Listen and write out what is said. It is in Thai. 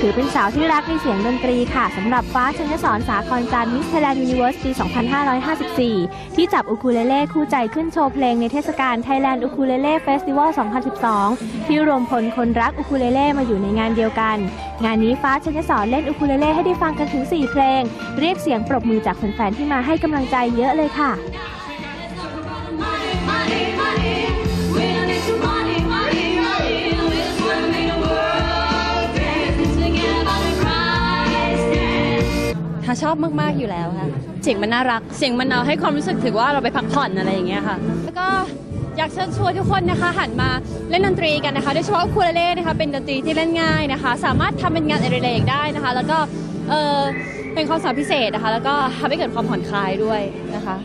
ถือเป็นสาวที่รักในเสียงดนตรีค่ะสำหรับฟ้าชนสอนสาครจันทร์มิสไทยแลนด์ยูนิเวอร์สปี 2554 ที่จับอูคูเลเล่คู่ใจขึ้นโชว์เพลงในเทศกาล Thailand Ukulele Festival 2012 ที่รวมพลคนรักอูคูเลเล่มาอยู่ในงานเดียวกัน งานนี้ฟ้าชนสอนเล่นอูคูเลเล่ให้ได้ฟังกันถึง 4 เพลง เรียกเสียงปรบมือจากแฟนๆที่มาให้กำลังใจเยอะเลยค่ะ ค่ะชอบมากๆอยู่แล้วค่ะ เสียงมันน่ารัก เสียงมันเอาให้ความรู้สึกถึงว่าเราไปพักผ่อนอะไรอย่างเงี้ยค่ะ แล้วก็อยากเชิญชวนทุกคนนะคะหันมาเล่นดนตรีกันนะคะโดยเฉพาะคูเลเล่นะคะเป็นดนตรีที่เล่นง่ายนะคะ สามารถทำเป็นงานอดิเรกได้นะคะ แล้วก็เออเป็นความสามารถพิเศษนะคะ แล้วก็ทำให้เกิดความผ่อนคลายด้วยนะคะ